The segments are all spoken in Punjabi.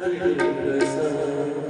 ਸਤਿਗੁਰੂ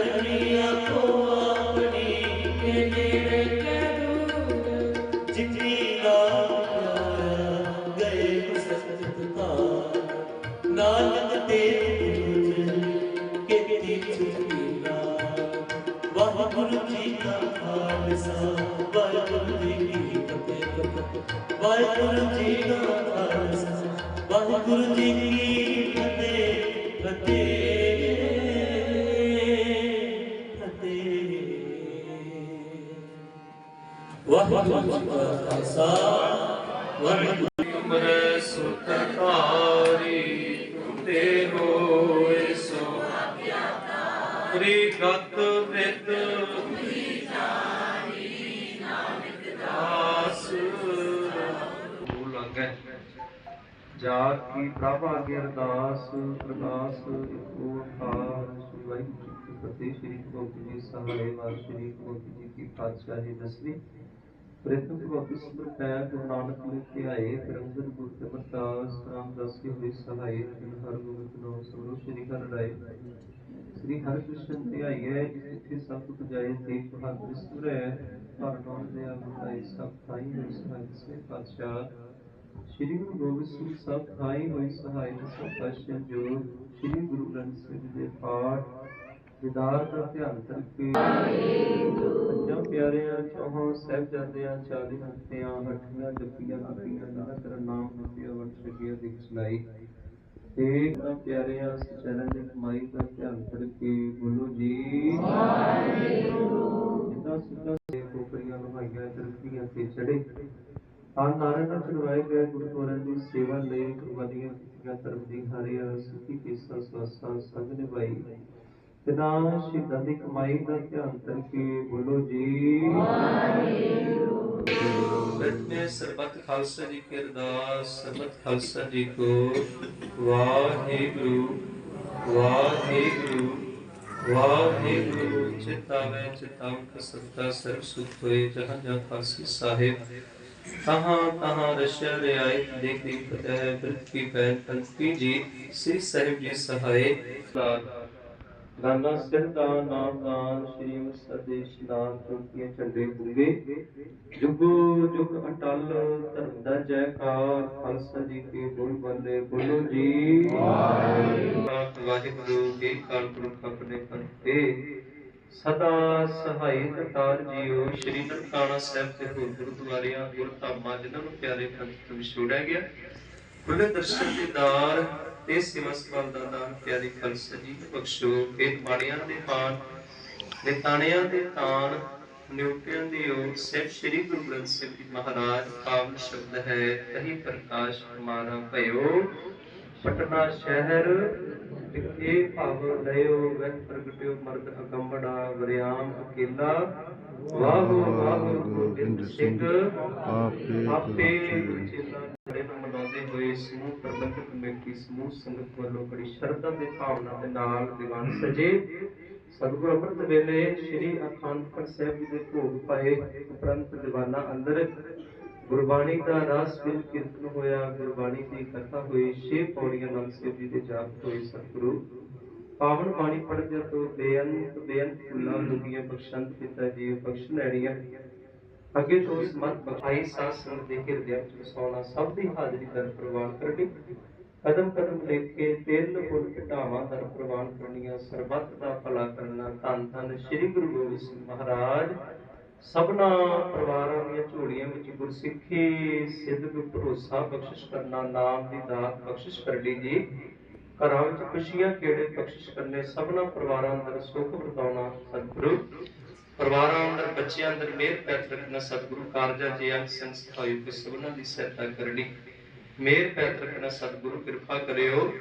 ਕਰਨੀ ਜਾਤ ਕੀ ਪ੍ਰਭ ਅਗੇ ਅਰਦਾਸ ਪ੍ਰਕਾਸ਼ ਇੱਕ ਓੰਕਾਰ ਸ੍ਰੀ ਵਾਹਿਗੁਰੂ ਜੀ ਕੀ ਫਤਿਹ, ਸ੍ਰੀ ਗੁਰੂ ਜੀ ਸਹਾਰੇ ਵਾਰ ਸ੍ਰੀ ਗੁਰੂ ਜੀ ਕੀ ਪਾਤਸ਼ਾਹੀ ਦਸਵੀਂ ਪ੍ਰੇਤਮ ਭਗਵਤੀ ਸਿਮਰ ਪੈ ਗੁਰੂ ਨਾਨਕ ਲਿਖ ਕੇ ਆਏ ਫਿਰ ਅੰਗਦ ਗੁਰ ਤੇ ਪ੍ਰਕਾਸ਼ ਰਾਮਦਾਸ ਕੀ ਹੋਈ ਸਹਾਈ ਜਿਨ ਹਰ ਗੋਬਿੰਦ ਨੂੰ ਸਭੋ ਸ੍ਰੀ ਹਰਿ ਰਾਏ। ਸ੍ਰੀ ਹਰਿ ਕ੍ਰਿਸ਼ਨ ਤੇ ਆਈ ਹੈ ਜਿਥੇ ਸਭ ਕੁਝ ਜਾਏ, ਤੇ ਬਹਾਦਰ ਸਿਮਰ ਹੈ। ਹਰ ਨਾਮ ਦੇ ਆਗਾਈ ਸਭ ਥਾਈ ਹੋਈ ਸਹਾਈ ਸੇ ਪਾਤਸ਼ਾਹ। ਸ੍ਰੀ ਗੁਰੂ ਗੋਬਿੰਦ ਸਿੰਘ ਸਾਹਿਬ ਥਾਈ ਹੋਈ ਸਭ ਪਾਤਸ਼ਾਹ ਜੋ ਸ੍ਰੀ ਗੁਰੂ ਗ੍ਰੰਥ ਸਾਹਿਬ ਦੇ ਪਾਠ ਦਿਦਾਰ ਦਾ ਧਿਆਨ ਕਰਕੇ ਪੰਜਾਂ ਪਿਆਰਿਆਂ ਚੌਹਾਂ ਸਾਹਿਬਜ਼ਾਦਿਆਂ ਚਾਲੀ ਹੰਤਿਆਂ ਹੱਠੀਆਂ ਜੱਪੀਆਂ ਕੱਪੀਆਂ ਨਾਮ ਤੇਰਾ ਨਾਮ ਵੰਡ ਛਕਿਆ ਦਿਖ ਸੁਣਾਈ ਤੇ ਪਿਆਰਿਆਂ ਚਰਨ ਦੀ ਕਮਾਈ ਦਾ ਧਿਆਨ ਕਰਕੇ ਬੋਲੋ ਜੀ। ਜਿੱਦਾਂ ਸਿੱਧਾ ਸੇ ਕੋਪਰੀਆਂ ਲਵਾਈਆਂ ਤਰਕੀਆਂ ਤੇ ਚੜੇ ਤਾਂ ਨਾਰਾਇਣ ਨਾਲ ਗਏ ਗੁਰਦੁਆਰਿਆਂ ਦੀ ਸੇਵਾ ਲਈ ਕੁਰਬਾਨੀਆਂ ਕੀਤੀਆਂ ਧਰਮ ਦੀ ਹਾਰਿਆ ਸਿੱਧੀ ਕੇਸਾ, ਸਵਾਸਾ ਸੰਗ ਨਿਭਾਈ। ਤੇ ਸ਼ਹੀਦਾਂ ਦੀ ਕਮਾਈ ਦਾ ਧਿਆਨ ਕਰਕੇ ਬੋਲੋ ਜੀ। ਵਾਹਿਗੁਰੂ ਸਰਬਤ ਖਾਲਸਾ ਜੀ ਕੀ ਅਰਦਾਸ, ਸਰਬਤ ਖਾਲਸਾ ਜੀ ਕੋ ਵਾਹਿਗੁਰੂ ਵਾਹਿਗੁਰੂ ਵਾਹਿਗੁਰੂ। ਚਿਤਾਵੇ ਚਿਤਾਵ ਸਤਿ, ਸਰਬ ਸੁਖ ਹੋਏ ਜਹਾਂ ਜਹਾਂ ਖਾਲਸੀ ਸਾਹਿਬ। ਤਹਾਂ ਤਹਾਂ ਰਸ਼ਿਆ ਰਿਆਇਤ ਦੇਖ ਦੇਖ ਫਤਿਹ ਕੀ ਪੈਨ ਪੰਥੀ ਜੀ ਸ੍ਰੀ ਸਾਹਿਬ ਜੀ ਸਹਾਏ। ਗਾਨਾ ਸਿਰ ਦਾ ਨਾਮ ਦਾਨ ਸ਼੍ਰੀ ਮਸਦੇਸ਼ ਨਾਮ ਚੁਕੀਆਂ ਝੰਡੇ ਬੁੰਗੇ ਜੁਗੋ ਜੁਗ ਅਟਲ ਧਰਮ ਦਾ ਜੈਕਾਰ ਖਾਲਸਾ ਜੀ ਕੇ ਬੋਲ ਬੰਦੇ ਬੋਲੋ ਜੀ। ਵਾਹਿਗੁਰੂ। ਜੀ ਕਾਲ ਪੁਰਖ ਆਪਣੇ ਪੰਤੇ ਸਦਾ ਸਹਾਈ ਕਰਤਾਰ ਜੀਓ। ਸ਼੍ਰੀ ਨਨਕਾਣਾ ਸਾਹਿਬ ਤੇ ਹੋਰ ਗੁਰਦੁਆਰਿਆਂ ਗੁਰਧਾਮਾਂ ਜਿਨ੍ਹਾਂ ਨੂੰ ਪਿਆਰੇ ਪੰਥ ਵਿਛੋੜਿਆ ਗਿਆ। ਖੁੱਲੇ ਦਰਸ਼ਨ ਦੀਦਾਰ ਤੇ ਸਿਵਾ ਸਵਾਲ ਦਾ ਦਾਨ ਪਿਆਰੀ ਖਾਲਸਾ ਜੀ ਬਖਸ਼ੋ। ਇਹ ਬਾਣੀਆਂ ਦੇ ਪਾਣ ਦੇ ਤਾਣਿਆਂ ਦੇ ਤਾਣ, ਨਿਉਟਿਆਂ ਦੀ ਓਰ ਸਿਰ ਸ੍ਰੀ ਗੁਰੂ ਗ੍ਰੰਥ ਸਾਹਿਬ ਜੀ ਮਹਾਰਾਜ ਪਾਵਨ ਸ਼ਬਦ ਹੈ, ਤਹੀ ਪ੍ਰਕਾਸ਼ ਹਮਾਰਾ ਭਇਓ। ਪਟਨਾ ਸ਼ਹਿਰ ਟਿਕੇ ਭਵ ਲਇਓ ਵਹਿ ਪ੍ਰਗਟਿਓ ਮਰਦ ਅਗੰਬੜਾ ਵਰਿਆਮ ਅਕੇਲਾ। ਵਾਹੋ ਵਾਹੋ ਗੋਬਿੰਦ ਸਿੰਘ ਆਪੇ ਆਪੇ ਮਨਾਉਂਦੇ ਹੋਏ ਸਮੂਹ ਪ੍ਰਬੰਧਕ ਕਮੇਟੀ ਸਮੂਹ ਸੰਗਤ ਵੱਲੋਂ ਬੜੀ ਸ਼ਰਧਾ ਤੇ ਭਾਵਨਾ ਦੇ ਨਾਲ ਦੀਵਾਨ ਸਜੇ। ਸਤਿਗੁਰੂ ਅੰਮ੍ਰਿਤ ਵੇਲੇ ਸ੍ਰੀ ਅਖੰਡ ਸਾਹਿਬ ਜੀ ਦੇ ਭੋਗ ਪਾਏ ਉਪਰੰਤ ਦੀਵਾਨਾ ਅੰਦਰ ਗੁਰਬਾਣੀ ਦਾ ਰਸ ਵਿੱਚ ਕੀਰਤਨ ਹੋਇਆ, ਗੁਰਬਾਣੀ ਦੀ ਕਥਾ ਹੋਈ, ਛੇ ਪੌੜੀਆਂ ਨਾਲ ਜੀ ਦੇ ਜਾਪ ਹੋਏ ਸਤਿਗੁਰੂ। ਪਾਵਨ ਬਾਣੀ ਪੜ੍ਹਦਿਆਂ ਤੋਂ ਬੇਅੰਤ ਬੇਅੰਤ ਫੁੱਲਾਂ ਦੁਨੀਆਂ ਬਖਸ਼ੰਤ ਪਿਤਾ ਜੀ, ਬਖਸ਼ ਲੈਣੀਆਂ। ਅੱਗੇ ਤੋਂ ਸਮਤ ਬਖਾਈ ਸਾਧ ਸੰਗਤ ਦੇ ਹਿਰਦਿਆਂ ਵਿੱਚ ਵਸਾਉਣਾ, ਸਭ ਦੀ ਹਾਜ਼ਰੀ ਦਰ ਪ੍ਰਵਾਨ ਕਰਨੀ। ਕਦਮ ਕਦਮ ਲੈ ਕੇ ਤੇਲ ਫੁੱਲ ਘਟਾਵਾਂ ਦਰ ਪ੍ਰਵਾਨ ਕਰਨੀਆਂ, ਸਰਬੱਤ ਦਾ ਭਲਾ ਕਰਨਾ। ਧੰਨ ਧੰਨ ਸ੍ਰੀ ਗੁਰੂ ਗੋਬਿੰਦ ਸਿੰਘ ਮਹਾਰਾਜ। ਸਭਨਾ ਪਰਿਵਾਰਾਂ ਦੀਆਂ ਝੋਲੀਆਂ ਵਿੱਚ ਗੁਰਸਿੱਖੀ ਸਿੱਧਕ ਭਰੋਸਾ ਬਖਸ਼ਿਸ਼ ਕਰਨਾ, ਨਾਮ ਦੀ ਦਾਤ ਬਖਸ਼ਿਸ਼ ਕਰਨੀ ਜੀ। ਘਰਾਂ ਵਿੱਚ ਖੁਸ਼ੀਆਂ, ਕਿਹੜੇ ਬਖਸ਼ਿਸ਼ ਕਰਨੇ, ਸਭਨਾ ਪਰਿਵਾਰਾਂ ਅੰਦਰ ਸੁੱਖ ਵਰਤਾਉਣਾ ਸਤਿਗੁਰੂ। ਪਰਿਵਾਰਾਂ ਅੰਦਰ ਬੱਚਿਆਂ ਅੰਦਰ ਮਿਹਰ ਪੈਤ ਰੱਖਣਾ ਸਤਿਗੁਰੂ। ਕਾਰਜਾਂ 'ਚ ਅੰਗ ਸੰਸਥਾ ਹੋਈ ਕਿ ਸਭਨਾਂ ਦੀ ਸਹਾਇਤਾ ਕਰਨੀ, ਮਿਹਰ ਪੈਤ ਰੱਖਣਾ ਸਤਿਗੁਰੂ। ਕਿਰਪਾ ਕਰਿਓ।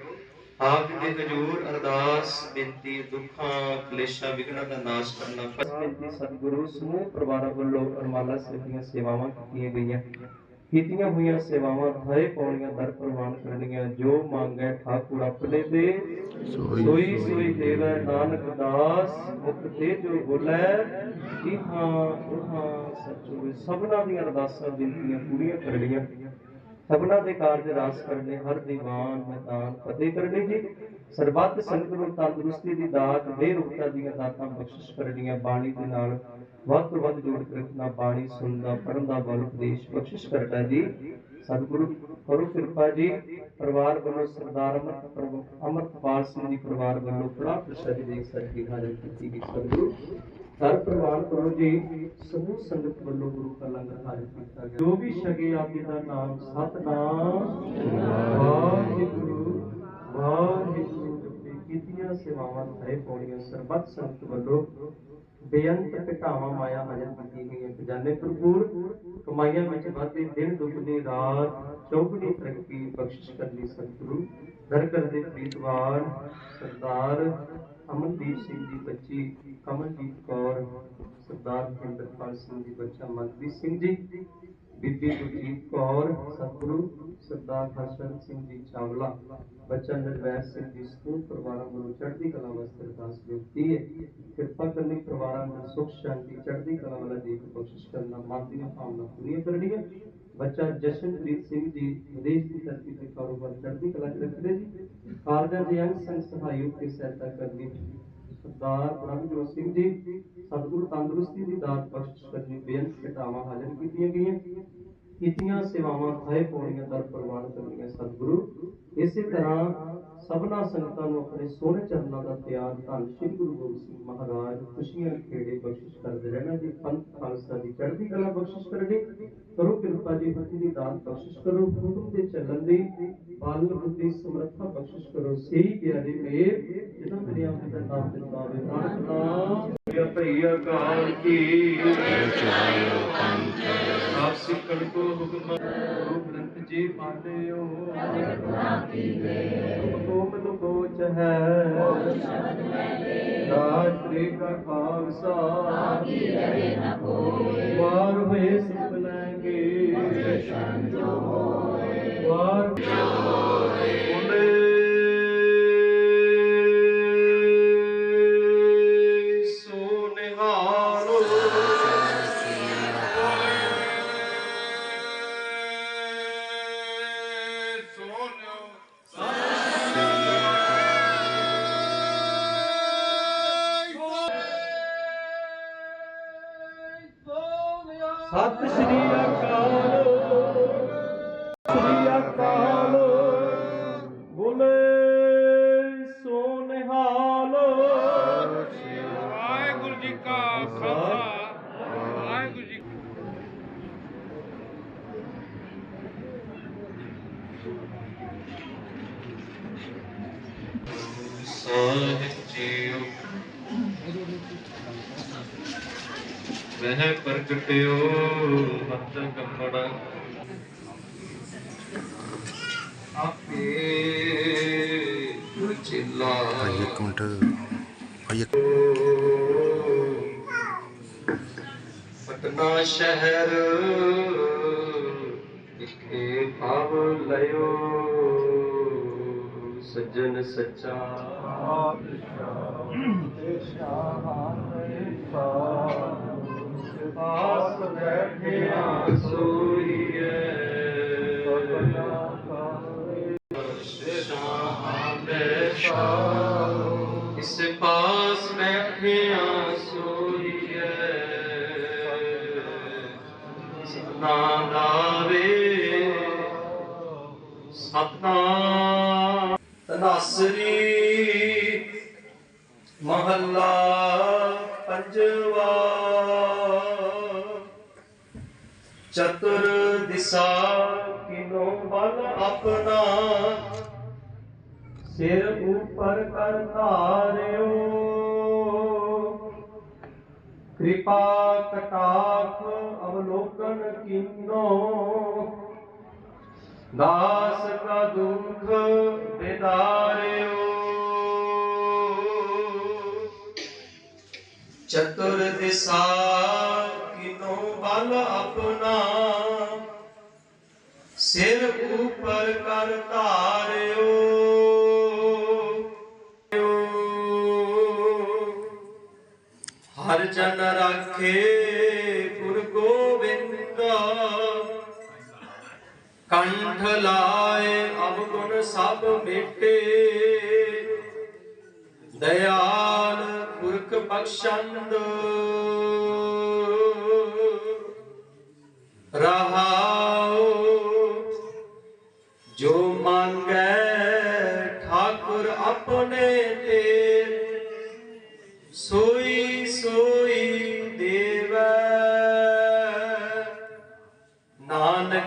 ਆਪ ਜੀ ਦੇ ਹਜੂਰ ਅਰਦਾਸ ਬੇਨਤੀ ਦੁੱਖਾਂ ਕਲੇਸ਼ਾਂ ਵਿਘਨਾਂ ਦਾ ਨਾਸ਼ ਕਰਨਾ ਫਸ ਬੇਨਤੀ ਸਤਿਗੁਰੂ ਸਮੂਹ ਪਰਿਵਾਰਾਂ ਵੱਲੋਂ ਅਰਮਾਲਾ ਦੀਆਂ ਸੇਵਾਵਾਂ ਕੀਤੀਆਂ ਗਈਆਂ। ਕੀਤੀਆਂ ਹੋਈਆਂ ਸੇਵਾਵਾਂ ਥਾਏ ਪਾਉਣੀਆਂ ਦਰ ਪ੍ਰਵਾਨ ਕਰਨੀਆਂ ਜੋ ਮੰਗੈ ਠਾਕੁਰ ਆਪਣੇ ਦੇ ਸੋਈ ਸੋਈ ਦੇਵੈ ਨਾਨਕ ਦਾਸ ਮੁਖ ਤੇ ਜੋ ਬੋਲੇ। ਜੀ ਹਾਂ ਉਹ ਹਾਂ ਸੱਚੋ ਸਭਨਾਂ ਦੀਆਂ ਅਰਦਾਸਾਂ ਬੇਨਤੀਆਂ ਪੂਰੀਆਂ ਕਰਨੀਆਂ। ਸਭਨਾ ਦੇ ਕਾਰਜ ਰਾਸ ਕਰਨੇ, ਹਰ ਦੀਵਾਨ ਮੈਦਾਨ ਫਤਿਹ ਕਰਨੇ ਜੀ। ਸਰਬੱਤ ਸੰਗਤ ਨੂੰ ਤੰਦਰੁਸਤੀ ਦੀ ਦਾਤ, ਬੇਰੁਖਤਾ ਦੀਆਂ ਦਾਤਾਂ ਬਖਸ਼ਿਸ਼ ਕਰਨੀਆਂ, ਬਾਣੀ ਦੇ ਨਾਲ ਵੱਧ ਤੋਂ ਵੱਧ ਜੋੜ ਕੇ ਰੱਖਣਾ, ਬਾਣੀ ਸੁਣਦਾ ਪੜਨ ਦਾ ਬਲ ਉਪਦੇਸ਼ ਬਖਸ਼ਿਸ਼ ਕਰਦਾ ਜੀ। ਸਤਿਗੁਰੂ, ਕਰੋ ਕਿਰਪਾ ਜੀ। ਪਰਿਵਾਰ ਵੱਲੋਂ ਸਰਦਾਰ ਅਮਰ ਅਮਰਪਾਲ ਸਿੰਘ ਜੀ ਪਰਿਵਾਰ ਵੱਲੋਂ ਕੜਾ ਪ੍ਰਸ਼ਾਦ ਦੀ ਸਰਗੀ ਹਾਜ਼ਰ ਕੀਤੀ ਗਈ। ਸਤਿਗੁਰੂ। ਹਰ ਪ੍ਰਵਾਨ ਕਰੋ ਜੀ। ਸਮੂਹ ਸੰਗਤ ਵੱਲੋਂ ਗੁਰੂ ਕਾ ਲੰਗਰ ਹਾਜ਼ਰ ਕੀਤਾ ਗਿਆ। ਜੋ ਵੀ ਛਕੇ ਆਪ ਜੀ ਦਾ ਨਾਮ, ਸਤਨਾਮ। ਵਾਹਿਗੁਰੂ ਵਾਹਿਗੁਰੂ ਜਪੀ ਕੀਤੀਆਂ ਸੇਵਾਵਾਂ ਹੈ ਪੌੜੀਆਂ ਸਰਬੱਤ ਸੰਗਤ ਵੱਲੋਂ ਬੇਅੰਤ ਘਟਾਵਾਂ ਮਾਇਆ ਹਾਜ਼ਰ ਕੀਤੀ ਗਈਆਂ। ਖਜ਼ਾਨੇ ਭਰਪੂਰ ਕਮਾਈਆਂ ਵਿੱਚ ਵਾਧੇ ਦਿਨ ਦੁੱਗਣੀ ਰਾਤ ਚੌਗੁਣੀ ਤਰੱਕੀ, ਬਖਸ਼ਿਸ਼ ਕਰਨੀ ਸਤਿਗੁਰੂ ਦਰ ਕਰਦੇ ਪ੍ਰੀਤਵਾਨ ਸਰਦਾਰ ਅਮਨਦੀਪ ਸਿੰਘ ਦੀ ਬੱਚੀ, ਕਮਲਜੀਤ ਕੌਰ, ਸਰਦਾਰ ਖਿੰਦਰਪਾਲ ਸਿੰਘ ਦੀ ਬੱਚਾ ਮਨਪ੍ਰੀਤ ਸਿੰਘ ਜੀ, ਬੀਬੀ ਗੁਰਜੀਤ ਕੌਰ, ਸਤਿਗੁਰੂ ਸਰਦਾਰ ਹਰਸ਼ਰਨ ਸਿੰਘ ਜੀ ਚਾਵਲਾ, ਬੱਚਾ ਨਰਵੈਰ ਸਿੰਘ ਜੀ ਸਕੂਲ, ਪਰਿਵਾਰਾਂ ਵੱਲੋਂ ਚੜ੍ਹਦੀ ਕਲਾ ਵਾਸਤੇ ਅਰਦਾਸ ਬੇਨਤੀ ਹੈ। ਕਿਰਪਾ ਕਰਨੀ ਪਰਿਵਾਰਾਂ ਨੂੰ ਸੁਖ, ਸ਼ਾਂਤੀ, ਚੜ੍ਹਦੀ ਕਲਾ ਵਾਲਾ ਜੀਵਨ ਬਖਸ਼ਿਸ਼ ਕਰਨਾ ਮਨ ਦੀਆਂ ਭਾਵਨਾ ਪੂਰੀਆਂ ਕਰਨੀਆਂ। ਬੱਚਾ ਜਸ਼ਨਪ੍ਰੀਤ ਸਿੰਘ ਜੀ ਵਿਦੇਸ਼ ਦੀ ਧਰਤੀ ਤੇ ਕਾਰੋਬਾਰ ਚੜ੍ਹਦੀ ਕਲਾ ਚ ਰੱਖਦੇ ਜੀ। ਕਾਰਜਾਂ ਦੇ ਅੰਗ ਸੰਗ ਸਹਾਇਕ ਦੀ ਸਹਾਇਤਾ ਕਰਨੀ ਸਰਦਾਰ ਬ੍ਰਹਮਜੋਤ ਸਿੰਘ ਜੀ, ਸਤਿਗੁਰੂ ਤੰਦਰੁਸਤੀ ਦੀ ਦਾਤ ਬਖਸ਼ ਕਰਨੀ, ਬੇਅੰਤ ਘਟਾਵਾਂ ਹਾਜ਼ਰ ਕੀਤੀਆਂ ਗਈਆਂ। ਕੀਤੀਆਂ ਸੇਵਾਵਾਂ ਖਾਏ ਪੌੜੀਆਂ ਦਰ ਪ੍ਰਵਾਨ ਕਰਨੀਆਂ ਸਤਿਗੁਰੂ। ਇਸੇ ਤਰ੍ਹਾਂ ਸਭਨਾ ਸੰਗਤਾਂ ਨੂੰ ਆਪਣੇ ਸੋਹਣੇ ਚਰਨਾਂ ਦਾ ਪਿਆਰ ਧੰਨ ਸ੍ਰੀ ਗੁਰੂ ਗੋਬਿੰਦ ਸਿੰਘ ਮਹਾਰਾਜ ਖੁਸ਼ੀਆਂ ਖੇੜੇ ਬਖਸ਼ਿਸ਼ ਕਰਦੇ ਰਹਿਣਾ ਜੀ ਪੰਥ ਖਾਲਸਾ ਦੀ ਚੜ੍ਹਦੀ ਕਲਾ ਬਖਸ਼ਿਸ਼ ਕਰਨੀ ਕਰੋ ਕਿਰਪਾ ਜੀ ਭਗਤੀ ਦੀ ਦਾਨ ਬਖਸ਼ਿਸ਼ ਕਰੋ ਹੁਕਮ ਦੇ ਚੱਲਣ ਦੀ ਬਲ ਬੁੱਧੀ ਸਮਰੱਥਾ ਬਖਸ਼ਿਸ਼ ਕਰੋ ਸਹੀ ਪਿਆਰੇ ਮੇਰ ਜਿਨ੍ਹਾਂ ਮੇਰੇ ਆਪ ਦਾ ਨਾਮ ਦਿੱਤਾ ਹੋਵੇ। ਨਾਨਕ ਨਾਮ। ਪ੍ਰਿਆ ਭਈ ਅਕਾਲ ਕੀ ਆਪ ਸਿੱਖਣ ਕੋ ਹੁਕਮ ਗ੍ਰੰਥ ਜੀ ਪਾਲਿਓ ਹੁਕਮ ਨੂੰ ਬੋਚ ਹੈ ਰਾਜੇ ਕਾ ਖਾਲਸਾ ਵਾਰ ਹੋਏ ਸੁਖ ਲੈਂਗੇ ਵਾਰ ਸ੍ਰੀ ਅਕਾਲ ਬੋਲੇ ਸੋ ਭਾਈ ਇੱਕ ਪਟਨਾ ਸ਼ਹਿਰ ਵਿਖੇ ਭਾਵ ਲਿਓ ਸੱਜਣ ਸੱਚਾ। ਪਾਸ ਬੈਠਿਆ ਸੋਈਏ। ਇਸ ਪਾਸ ਬੈਠਿਆ ਸੋਈਏ ਸਤਨਾਮ ਦਾਵੇ ਸਤਨਾਮ ਤਨਾਸਰੀ ਮਹੱਲਾ ਪੰਜਵਾ। ਚਤੁਰ ਦਿਸ਼ਾ ਕਿਨੋ ਬਲ ਆਪਣਾ। ਸਿਰ ਉਪਰ ਕਰ ਧਾਰਿਓ। ਕਿਰਪਾ ਕਟਾਖ ਅਵਲੋਕਨ ਕੀਨੋ। ਦਾਸ ਕਾ ਦੁਖ ਬਿਦਾਰਿਓ। ਚਤੁਰ ਦਿਸ਼ਾ ਕਿਨੋ ਬਲ ਆਪਣਾ। ਸਿਰ ਉਪਰ ਕਰ ਧਾਰਿਓ। ਹਰ ਜਨ ਰਾਖੇ ਗੁਰ ਗੋਬਿੰਦਾ। ਕੰਠ ਲਾਏ ਅਵਗੁਣ ਸਭ ਮਿਟੇ। ਦਇਆਲ ਪੁਰਖ ਬਖਸ਼ੰਦ। ਰਹਾਉ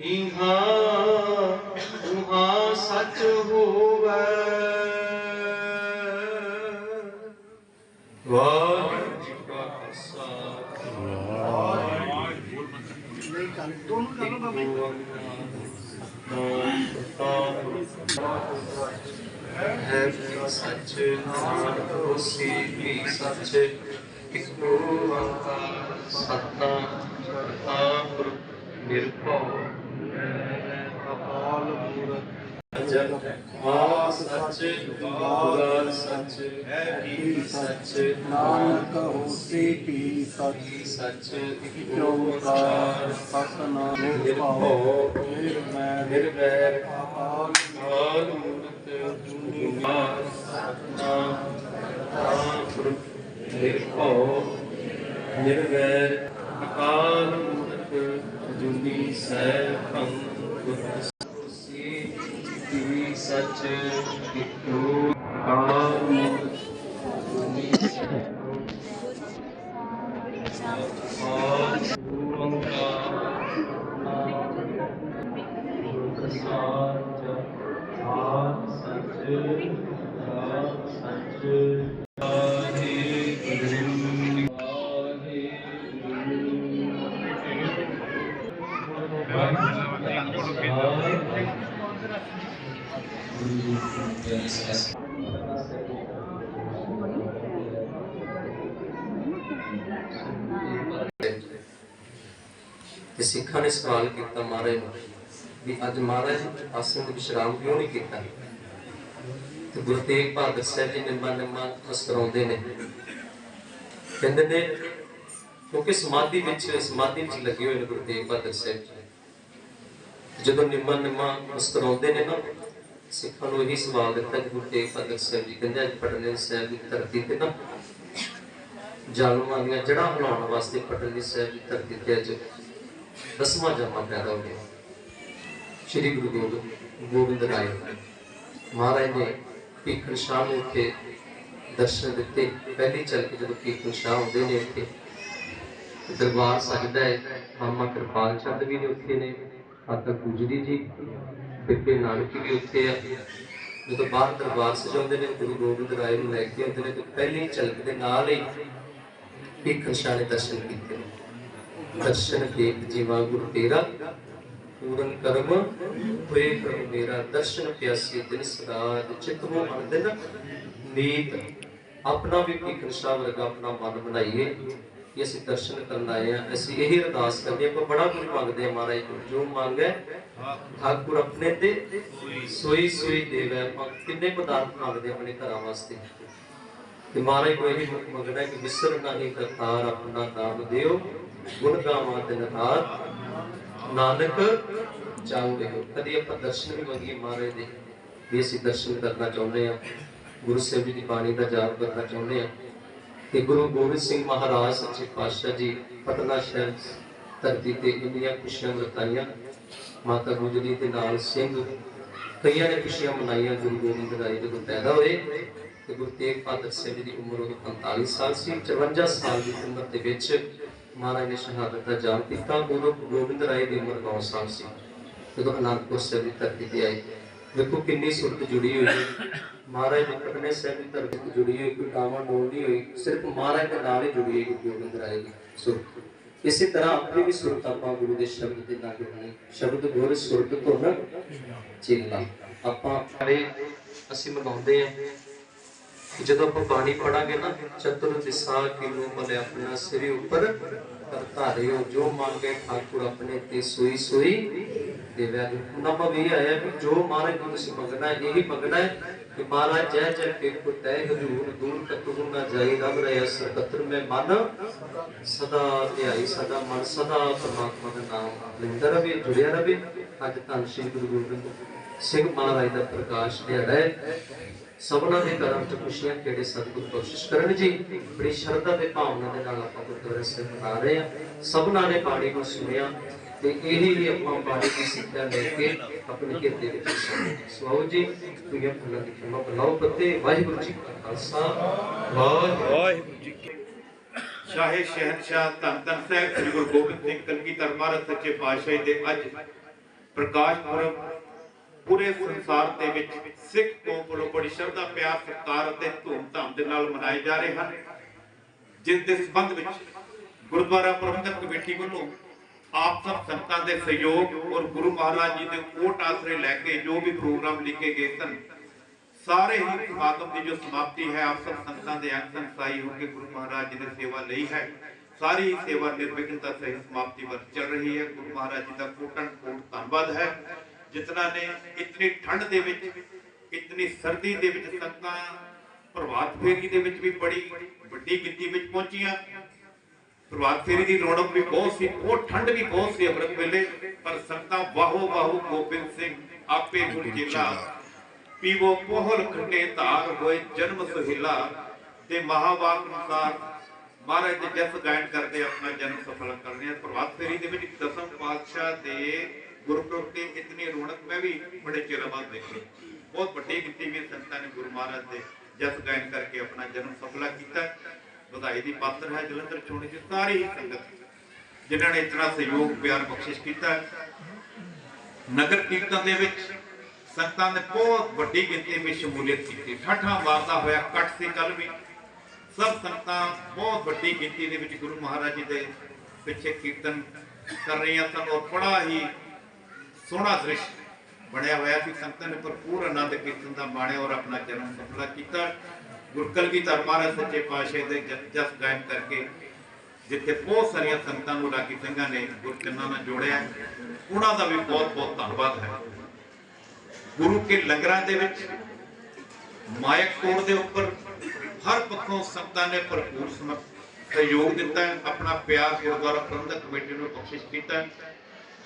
ਇਹਾ ਉਹਾ ਸਚ ਹੋਵੈ। ਵਾਹਿਗੁਰੂ ਜੀ ਕਾ ਖਾਲਸਾ। ਹੈ ਸੱਚ ਨਾਨਕ ਹੋਸੀ ਵੀ ਸੱਚ ਇਕੋ ਓੰਕਾਰ ਸਤਨਾਮ ਕਰਤਾ ਨਿਰਭਉ ਅਕਾਲ ਮੂਰਤ ਅਜਰ ਆ ਸੱਚ ਜੁਗਾਰ ਸੱਚ। ਹੈ ਵੀ ਸੱਚ? ਨਾਨਕ ਹੋਸੀ ਸਚ? ਕੀ ਸੱਚ? ਓੰਕਾਰ ਓੰਕਾਰ ਸਤਨਾਮ ਨਿਰਭਉ ਨਿਰਮੈਰ ਨਿਰਵੈਰ। ਅਕਾਲ ਆਲ ਮੂਰਤ ਜੁਗਾਰ ਸਤਨਾਮ। ਕਰਤਾ ਨਿਰਭਉ ਨਿਰਵੈਰ। ਅਕਾਲ ਮੂਰਤ ਜੁਨੀ ਸੈਭੰ ਗੁਰ ਸੀ ਕੀ ਸੱਚ ਇਕੋ ਅਕਾਲ ਤੇ ਸਿੱਖਾਂ ਨੇ ਸਵਾਲ ਕੀਤਾ ਮਹਾਰਾਜ ਨੂੰ ਵੀ ਅੱਜ ਮਹਾਰਾਜ ਆਸਣ ਤੇ ਵਿਸ਼ਰਾਮ ਕਿਉਂ ਨਹੀਂ ਕੀਤਾ? ਤੇ ਗੁਰੂ ਤੇਗ ਬਹਾਦਰ ਸਾਹਿਬ ਜੀ ਨਿੰਮਾ ਨਿੰਮਾ ਮੁਸਕਰਾਉਂਦੇ ਨੇ। ਕਹਿੰਦੇ ਨੇ, ਕਿਉਂਕਿ ਸਮਾਧੀ ਵਿੱਚ ਸਮਾਧੀ ਵਿੱਚ ਲੱਗੇ ਹੋਏ ਨੇ ਗੁਰੂ ਤੇਗ ਬਹਾਦਰ ਸਾਹਿਬ ਜੀ। ਜਦੋਂ ਨਿੰਮਾ ਨਿੰਮਾ ਮੁਸਕਰਾਉਂਦੇ ਨੇ ਨਾ ਸਿੱਖਾਂ ਨੂੰ ਇਹੀ ਸਵਾਲ ਦਿੱਤਾ ਕਿ ਗੁਰੂ ਤੇਗ ਬਹਾਦਰ ਸਾਹਿਬ ਜੀ ਕਹਿੰਦੇ ਅੱਜ ਪਟਨੇ ਸਾਹਿਬ ਦੀ ਧਰਤੀ ਤੇ ਨਾ ਜਾਲਮਾਂ ਦੀਆਂ ਜੜ੍ਹਾਂ ਹਿਲਾਉਣ ਵਾਸਤੇ ਪਟਨੇ ਸਾਹਿਬ ਦੀ ਧਰਤੀ ਤੇ ਅੱਜ ਦਸਵਾਂ ਜਨਮ ਪੈਦਾ ਹੋ ਗਿਆ। ਸ਼੍ਰੀ ਗੁਰੂ ਗੋਬਿੰਦ ਗੋਬਿੰਦ ਰਾਏ ਮਹਾਰਾਜ ਨੇ ਭੀਖਣ ਸ਼ਾਹ ਨੂੰ ਉੱਥੇ ਦਰਸ਼ਨ ਦਿੱਤੇ। ਪਹਿਲੀ ਚੱਲ ਕੇ ਜਦੋਂ ਭੀਖਣ ਸ਼ਾਹ ਆਉਂਦੇ ਨੇ ਇੱਥੇ ਦਰਬਾਰ ਸਜਦਾ ਹੈ, ਮਾਮਾ ਕਿਰਪਾਲ ਚੰਦ ਵੀ ਨੇ ਉੱਥੇ ਨੇ, ਮਾਤਾ ਗੁਜਰੀ ਜੀ ਬੀਬੀ ਨਾਨਕੀ ਵੀ ਉੱਥੇ ਆ। ਜਦੋਂ ਬਾਹਰ ਦਰਬਾਰ ਸਜਾਉਂਦੇ ਨੇ, ਗੁਰੂ ਗੋਬਿੰਦ ਰਾਏ ਨੂੰ ਲੈ ਕੇ ਆਉਂਦੇ ਨੇ, ਤੇ ਪਹਿਲੀ ਝਲਕ ਦੇ ਨਾਲ ਹੀ ਭੀਖਣ ਸ਼ਾਹ ਨੇ ਦਰਸ਼ਨ ਕੀਤੇ ਦਰਸ਼ਨ ਦੇਖ ਜੀਵਾ ਗੁਰੂ ਤੇਰਾ, ਪੂਰਨ ਕਰਮ ਹੋਏ ਪ੍ਰਭੂ ਮੇਰਾ। ਦਰਸ਼ਨ ਪਿਆਸੀ ਦਿਨ ਸਦਾ ਚਿਤ ਨੂੰ ਅਨੰਦਨ ਨੀਤ, ਆਪਣਾ ਵੀ ਭੀਖਣ ਸ਼ਾਹ ਵਰਗਾ ਆਪਣਾ ਮਨ ਬਣਾਈਏ। ਕਿ ਅਸੀਂ ਦਰਸ਼ਨ ਕਰਨ ਆਏ ਆ ਅਸੀਂ ਇਹ ਅਰਦਾਸ ਕਰਦੇ ਆਪਾਂ ਬੜਾ ਕੁਝ ਮੰਗਦੇ ਆ ਮਹਾਰਾਜ ਕੋਲ। ਜੋ ਮੰਗੇ ਠਾਕੁਰ ਆਪਣੇ ਤੇ ਸੋਈ ਸੋਈ ਦੇਵੇ। ਆਪਾਂ ਕਿੰਨੇ ਪਦਾਰਥ ਮੰਗਦੇ ਆਪਣੇ ਘਰਾਂ ਵਾਸਤੇ? ਤੇ ਮਹਾਰਾਜ ਕੋਈ ਇਹ ਮੰਗਦਾ ਕਿ ਵਿਸਰ ਨਹੀਂ ਕਰਤਾਰ, ਆਪਣਾ ਨਾਮ ਦਿਓ, ਗੁਣ ਗਾਵਾਂ ਦਿਨ ਰਾਤ ਨਾਨਕ ਚਾਹੁੰਦੇ ਹੋ ਕਦੀ ਆਪਾਂ ਦਰਸ਼ਨ ਵੀ ਮੰਗੀਏ ਮਹਾਰਾਜ ਦੇ। ਵੀ ਅਸੀਂ ਦਰਸ਼ਨ ਕਰਨਾ ਚਾਹੁੰਦੇ ਆ ਗੁਰੂ ਸਾਹਿਬ ਜੀ ਦੀ ਬਾਣੀ ਦਾ ਜਾਪ ਕਰਨਾ ਚਾਹੁੰਦੇ ਆ ਤੇ ਗੁਰੂ ਗੋਬਿੰਦ ਸਿੰਘ ਮਹਾਰਾਜ, ਸੱਚੇ ਪਾਤਸ਼ਾਹ ਜੀ, ਪਟਨਾ ਸ਼ਹਿਰ ਧਰਤੀ ਤੇ ਇੰਨੀਆਂ ਖੁਸ਼ੀਆਂ ਵਰਤਾਈਆਂ। ਮਾਤਾ ਗੁਜਰੀ ਦੇ ਨਾਲ ਸਿੰਘ, ਕਈਆਂ ਨੇ ਖੁਸ਼ੀਆਂ ਮਨਾਈਆਂ, ਗੁਰੂ ਗੋਬਿੰਦ ਰਾਏ ਜਦੋਂ ਪੈਦਾ ਹੋਏ ਤੇ ਗੁਰੂ ਤੇਗ ਬਹਾਦਰ ਸਾਹਿਬ ਜੀ ਦੀ ਉਮਰ ਉਦੋਂ 45 ਸਾਲ ਸੀ 54 ਸਾਲ ਦੀ ਉਮਰ ਦੇ ਵਿੱਚ ਮਹਾਰਾਜ ਨੇ ਸ਼ਹਾਦਤ ਦਾ ਜਾਮ ਕੀਤਾ। ਉਦੋਂ ਗੁਰੂ ਗੋਬਿੰਦ ਰਾਏ ਦੀ ਉਮਰ 9 ਸਾਲ ਸੀ। ਜਦੋਂ ਅਨੰਦਪੁਰ ਸਾਹਿਬ ਦੀ ਧਰਤੀ ਤੇ ਆਏ ਦੇਖੋ ਕਿੰਨੀ ਸੁਰਤ ਜੁੜੀ ਹੋਈ ਹੈ। ਮਹਾਰਾਜ ਦੇ ਪਟਨੇ ਸਾਹਿਬ ਦੀ ਧਰਤੀ ਜੁੜੀ ਹੋਈ, ਕੋਈ ਕਾਮਾ ਡੋਲ ਨਹੀਂ ਹੋਈ, ਸਿਰਫ ਮਹਾਰਾਜ ਦੇ ਨਾਲ ਹੀ ਜੁੜੀ ਹੋਈ ਗੋਬਿੰਦ ਰਾਏ ਦੀ ਸੁਰਤ। ਇਸੇ ਤਰ੍ਹਾਂ ਆਪਣੀ ਵੀ ਸੁਰਤ ਆਪਾਂ ਗੁਰੂ ਦੇ ਸ਼ਬਦ ਦੇ ਨਾਲ ਜੁੜਨੀ ਸ਼ਬਦ ਗੁਰ ਸੁਰਤ ਤੋਂ ਨਾ ਚੇਲਾ। ਆਪਾਂ ਸਾਰੇ ਅਸੀਂ ਮਨਾਉਂਦੇ ਆ ਜਦੋਂ ਆਪਾਂ ਬਾਣੀ ਪੜਾਂਗੇ ਨਾ, ਚਤੁਰ ਦਿਸਾ ਕਿਨੂੰ ਭਲੇ ਆਪਣਾ ਸਿਰ ਉੱਪਰ ਕਰ ਧਾਰਿਓ ਜੋ ਮੰਗੇ ਠਾਕੁਰ ਆਪਣੇ ਤੇ ਸੋਈ ਸੋਈ ਦੇਵਿਆ ਹੁਣ ਆਪਾਂ ਵੀ ਆਇਆ ਕਿ ਜੋ ਮਹਾਰਾਜ ਨੂੰ ਤੁਸੀਂ ਮੰਗਣਾ ਹੈ, ਇਹੀ ਮੰਗਣਾ ਹੈ ਕਿ ਮਹਾਰਾਜ ਜੈ ਜੈ ਕੇ ਪੁੱਤੈ ਹਜੂਰ ਦੂਰ ਕਤੂ ਨਾ ਜਾਈ ਰਬ ਰਹਿ ਸਰਕਤਰ ਮੈਂ ਮਨ ਸਦਾ ਧਿਆਈ ਸਦਾ ਮਨ ਸਦਾ ਪਰਮਾਤਮਾ ਦਾ ਨਾਮ ਲੈਂਦਾ ਰਵੇ ਜੁੜਿਆ ਰਵੇ। ਅੱਜ ਧੰਨ ਸ਼੍ਰੀ ਗੁਰੂ ਗੋਬਿੰਦ ਸਿੰਘ ਮਹਾਰਾਜ ਦਾ ਪ੍ਰਕਾਸ਼ ਦਿਹਾੜਾ ਹੈ। ਸਭਨਾਂ ਦੇ ਕਰਮ ਚ ਖੁਸ਼ੀਆਂ ਕਿਹੜੇ ਸਤਿਗੁਰ ਬਖਸ਼ਿਸ਼ ਕਰਨ ਜੀ। ਬੜੀ ਸ਼ਰਧਾ ਤੇ ਭਾਵਨਾ ਦੇ ਨਾਲ ਆਪਾਂ ਗੁਰਦੁਆਰੇ ਸਾਹਿਬ ਮਨਾ ਰਹੇ ਆ ਸਭਨਾਂ ਨੇ ਬਾਣੀ ਨੂੰ ਸੁਣਿਆ। ਤੇ ਇਹੀ ਆਪਾਂ ਬਾਣੀ ਦੀ ਸਿੱਖਿਆ ਲੈ ਕੇ ਆਪਣੇ ਹਿਰਦੇ ਵਿੱਚ ਸਵਾਓ ਜੀ ਤੁਮ ਫੁੱਲਾਂ ਦੀ ਖਿਮਾ ਬਲਾਓ ਪਤੇ, ਵਾਹਿਗੁਰੂ ਜੀ ਕਾ ਖਾਲਸਾ। ਵਾਹਿਗੁਰੂ ਜੀ ਕੀ ਸ਼ਾਹੇ ਸ਼ਹਿਨਸ਼ਾਹ ਧੰਨ ਧੰਨ ਸਾਹਿਬ, ਸ੍ਰੀ ਗੁਰੂ ਗੋਬਿੰਦ ਸਿੰਘ ਕਲਗੀਧਰ ਮਹਾਰਾਜ ਸੱਚੇ ਪਾਤਸ਼ਾਹੀ ਦੇ ਅੱਜ ਪ੍ਰਕਾਸ਼ ਪੁਰਬ ਪੂਰੇ ਸੰਸਾਰ ਦੇ ਵਿੱਚ ਸਿੱਖ ਕੌਮ ਵੱਲੋਂ ਬੜੀ ਸ਼ਰਧਾ, ਪਿਆਰ, ਸਤਿਕਾਰ ਅਤੇ ਧੂਮਧਾਮ ਦੇ ਨਾਲ ਮਨਾਏ ਜਾ ਰਹੇ ਹਨ, ਜਿਸ ਦੇ ਸੰਬੰਧ ਵਿੱਚ ਗੁਰਦੁਆਰਾ ਪ੍ਰਬੰਧਕ ਕਮੇਟੀ ਵੱਲੋਂ ਆਪ ਸਭ ਸੰਗਤਾਂ ਦੇ ਸਹਿਯੋਗ ਔਰ ਗੁਰੂ ਮਹਾਰਾਜ ਜੀ ਦੇ ਓਟ ਆਸਰੇ ਲੈ ਕੇ ਜੋ ਵੀ ਪ੍ਰੋਗਰਾਮ ਲਿਖੇ ਗਏ ਸਨ, ਸਾਰੇ ਹੀ ਸਮਾਗਮ ਦੀ ਜੋ ਸਮਾਪਤੀ ਹੈ, ਆਪ ਸਭ ਸੰਗਤਾਂ ਦੇ ਅੰਗ ਸੰਗ ਹੋ ਕੇ ਗੁਰੂ ਮਹਾਰਾਜ ਜੀ ਦੀ ਸੇਵਾ ਲਈ ਹੈ। ਸਾਰੀ ਸੇਵਾ ਨਿਰਵਿਘਨਤਾ ਸਹਿਤ ਸਮਾਪਤੀ ਵੱਲ ਚੱਲ ਰਹੀ ਹੈ। ਗੁਰੂ ਮਹਾਰਾਜ ਜੀ ਦਾ ਕੋਟਨ ਕੋਟ ਧੰਨਵਾਦ ਹੈ। ਜਿਤਨਾ ਨੇ ਇਤਨੀ ਠੰਡ ਦੇ ਵਿੱਚ, ਇਤਨੀ ਸਰਦੀ ਦੇ ਵਿੱਚ ਸੰਗਤਾਂ ਪ੍ਰਭਾਤ ਫੇਰੀ ਦੇ ਵਿੱਚ ਵੀ ਬੜੀ ਵੱਡੀ ਗਿਣਤੀ ਵਿੱਚ ਪਹੁੰਚੀਆਂ। ਪ੍ਰਭਾਤ ਫੇਰੀ ਦੀ ਰੌਣਕ ਵੀ ਬਹੁਤ ਸੀ ਬਹੁਤ ਠੰਡ ਵੀ ਬਹੁਤ ਸੀ ਅੰਮ੍ਰਿਤ ਵੇਲੇ ਪਰ ਸੰਗਤਾਂ ਵਾਹੋ ਵਾਹੋ ਗੋਬਿੰਦ ਸਿੰਘ ਆਪੇ ਗੁਰ ਚੇਲਾ ਪੀਵੋ ਪੋਹਲ ਖੰਡੇ ਧਾਰ ਹੋਏ ਜਨਮ ਸੁਹਿਲਾ ਤੇ ਮਹਾਵਾਕ ਅਨੁਸਾਰ ਮਹਾਰਾਜ ਦੇ ਜਸ ਗਾਇਨ ਕਰਦੇ ਆਪਣਾ ਜਨਮ ਸਫਲ ਕਰਦੇ ਆ। ਪ੍ਰਭਾਤ ਫੇਰੀ ਦੇ ਵਿੱਚ ਦਸਮ ਪਾਤਸ਼ਾਹ ਦੇ ਗੁਰਪੁਰਬ ਤੇ ਇਤਨੀ ਰੌਣਕ ਮੈਂ ਵੀ ਬੜੇ ਚਿਰ ਬਾਅਦ ਦੇਖੀ। ਬਹੁਤ ਵੱਡੀ ਗਿਣਤੀ ਵਿੱਚ ਸੰਗਤਾਂ ਨੇ ਗੁਰੂ ਮਹਾਰਾਜ ਦੇ ਜਸ ਗਾਇਨ ਕਰਕੇ ਆਪਣਾ ਜਨਮ ਸਫਲਾ ਕੀਤਾ। ਵਧਾਈ ਦੀ ਪਾਤਰ ਹੈ ਜਲੰਧਰ ਚੋਣੀ ਦੀ ਸਾਰੀ ਸੰਗਤ, ਜਿਨ੍ਹਾਂ ਨੇ ਇਤਨਾ ਸਹਿਯੋਗ, ਪਿਆਰ, ਬਖਸ਼ਿਸ਼ ਕੀਤਾ ਨਗਰ ਕੀਰਤਨ ਦੇ ਵਿੱਚ ਸੰਗਤਾਂ ਨੇ ਬਹੁਤ ਵੱਡੀ ਗਿਣਤੀ ਵਿੱਚ ਸ਼ਮੂਲੀਅਤ ਕੀਤੀ। ਠਾਠਾ ਮਾਰਦਾ ਹੋਇਆ ਇਕੱਠ ਸੀ ਕੱਲ ਵੀ। ਸਭ ਸੰਗਤਾਂ ਬਹੁਤ ਵੱਡੀ ਗਿਣਤੀ ਦੇ ਵਿੱਚ ਗੁਰੂ ਮਹਾਰਾਜ ਜੀ ਦੇ ਪਿੱਛੇ ਕੀਰਤਨ ਕਰ ਰਹੀਆਂ ਸਨ ਔਰ ਬੜਾ ਹੀ ਸੋਹਣਾ ਦ੍ਰਿਸ਼ ਬਣਿਆ ਹੋਇਆ ਸੀ। ਸੰਗਤਾਂ ਨੇ ਭਰਪੂਰ ਆਨੰਦ ਕੀਰਤਨ ਦਾ ਮਾਣਿਆ ਔਰ ਆਪਣਾ ਜਨਮ ਸਫਲਾ ਕੀਤਾ। ਗੁਰਕਲ ਵੀ ਮਹਾਰਾਜ ਸੱਚੇ ਪਾਤਸ਼ਾਹ ਦੇ ਜਸ ਗਾਇਨ ਕਰਕੇ ਜਿੱਥੇ ਬਹੁਤ ਸਾਰੀਆਂ ਸੰਗਤਾਂ ਨੂੰ ਰਾਗੀ ਸਿੰਘਾਂ ਨੇ ਗੁਰਚਰਨਾਂ ਨਾਲ ਜੋੜਿਆ, ਉਹਨਾਂ ਦਾ ਵੀ ਬਹੁਤ ਬਹੁਤ ਧੰਨਵਾਦ ਹੈ। ਗੁਰੂ ਕੇ ਲੰਗਰਾਂ ਦੇ ਵਿੱਚ, ਮਾਇਕ ਕੋੜ ਦੇ ਉੱਪਰ, ਹਰ ਪੱਖੋਂ ਸੰਗਤਾਂ ਨੇ ਭਰਪੂਰ ਸਮ- ਸਹਿਯੋਗ ਦਿੱਤਾ, ਆਪਣਾ ਪਿਆਰ ਗੁਰਦੁਆਰਾ ਪ੍ਰਬੰਧਕ ਕਮੇਟੀ ਨੂੰ ਬਖਸ਼ਿਸ਼ ਕੀਤਾ।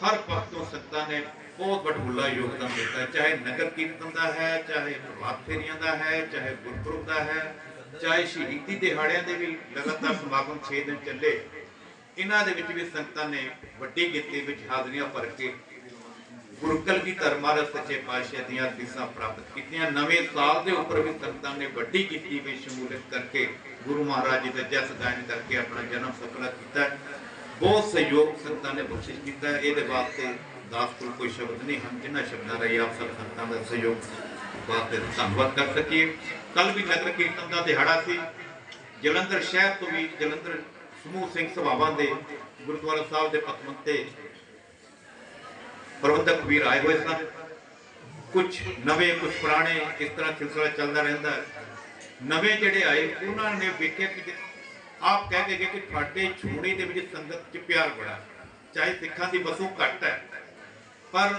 ਹਰ ਪੱਖ ਤੋਂ ਸੰਗਤਾਂ ਨੇ ਬਹੁਤ ਵੱਡਾ ਯੋਗਦਾਨ ਦਿੱਤਾ ਹੈ, ਚਾਹੇ ਨਗਰ ਕੀਰਤਨ ਦਾ ਹੈ ਚਾਹੇ ਪ੍ਰਭਾਤ ਫੇਰੀਆਂ ਦਾ ਹੈ ਚਾਹੇ ਗੁਰਪੁਰਬ ਦਾ ਹੈ ਚਾਹੇ ਸ਼ਹੀਦੀ ਦਿਹਾੜਿਆਂ ਦੇ ਵੀ ਲਗਾਤਾਰ ਸਮਾਗਮ 6 ਦਿਨ ਚੱਲੇ ਇਹਨਾਂ ਦੇ ਵਿੱਚ ਵੀ ਸੰਗਤਾਂ ਨੇ ਵੱਡੀ ਗਿਣਤੀ ਵਿੱਚ ਹਾਜ਼ਰੀਆਂ ਭਰ ਕੇ ਗੁਰੂ ਕਲਗੀਧਰ ਮਹਾਰਾਜ ਸੱਚੇ ਪਾਤਸ਼ਾਹ ਦੀਆਂ ਅਸੀਸਾਂ ਪ੍ਰਾਪਤ ਕੀਤੀਆਂ। ਨਵੇਂ ਸਾਲ ਦੇ ਉੱਪਰ ਵੀ ਸੰਗਤਾਂ ਨੇ ਵੱਡੀ ਗਿਣਤੀ ਵਿੱਚ ਸ਼ਮੂਲੀਅਤ ਕਰਕੇ ਗੁਰੂ ਮਹਾਰਾਜ ਜੀ ਦਾ ਜਸ ਗਾਇਨ ਕਰਕੇ ਆਪਣਾ ਜਨਮ ਸਫਲਾ ਕੀਤਾ। ਬਹੁਤ ਸਹਿਯੋਗ ਸੰਗਤਾਂ ਨੇ ਬਖਸ਼ਿਸ਼ ਕੀਤਾ। ਇਹਦੇ ਵਾਸਤੇ ਦਾਸ ਕੋਲ ਕੋਈ ਸ਼ਬਦ ਨਹੀਂ ਹਨ ਜਿਨ੍ਹਾਂ ਸ਼ਬਦਾਂ ਰਾਹੀਂ ਆਪ ਸਭ ਸੰਗਤਾਂ ਦਾ ਸਹਿਯੋਗ ਵਾਸਤੇ ਧੰਨਵਾਦ ਕਰ ਸਕੀਏ। ਕੱਲ ਵੀ ਨਗਰ ਕੀਰਤਨ ਦਾ ਦਿਹਾੜਾ ਸੀ। ਜਲੰਧਰ ਸ਼ਹਿਰ ਤੋਂ ਵੀ ਜਲੰਧਰ ਸਮੂਹ ਸਿੰਘ ਸਭਾਵਾਂ ਦੇ ਗੁਰਦੁਆਰਾ ਸਾਹਿਬ ਦੇ ਪਤਵੰਤੇ ਪ੍ਰਬੰਧਕ ਵੀਰ ਆਏ ਹੋਏ ਸਨ। ਕੁਝ ਨਵੇਂ, ਕੁਝ ਪੁਰਾਣੇ ਇਸ ਤਰ੍ਹਾਂ ਸਿਲਸਿਲਾ ਚੱਲਦਾ ਰਹਿੰਦਾ ਨਵੇਂ ਜਿਹੜੇ ਆਏ, ਉਹਨਾਂ ਨੇ ਵੇਖਿਆ ਕਿ ਆਪ ਕਹਿ ਕੇ ਗਏ ਕਿ ਤੁਹਾਡੇ ਛੋਣੀ ਦੇ ਵਿੱਚ ਸੰਗਤ 'ਚ ਪਿਆਰ ਬੜਾ ਚਾਹੇ ਸਿੱਖਾਂ ਦੀ ਵਸੋਂ ਘੱਟ ਹੈ। ਪਰ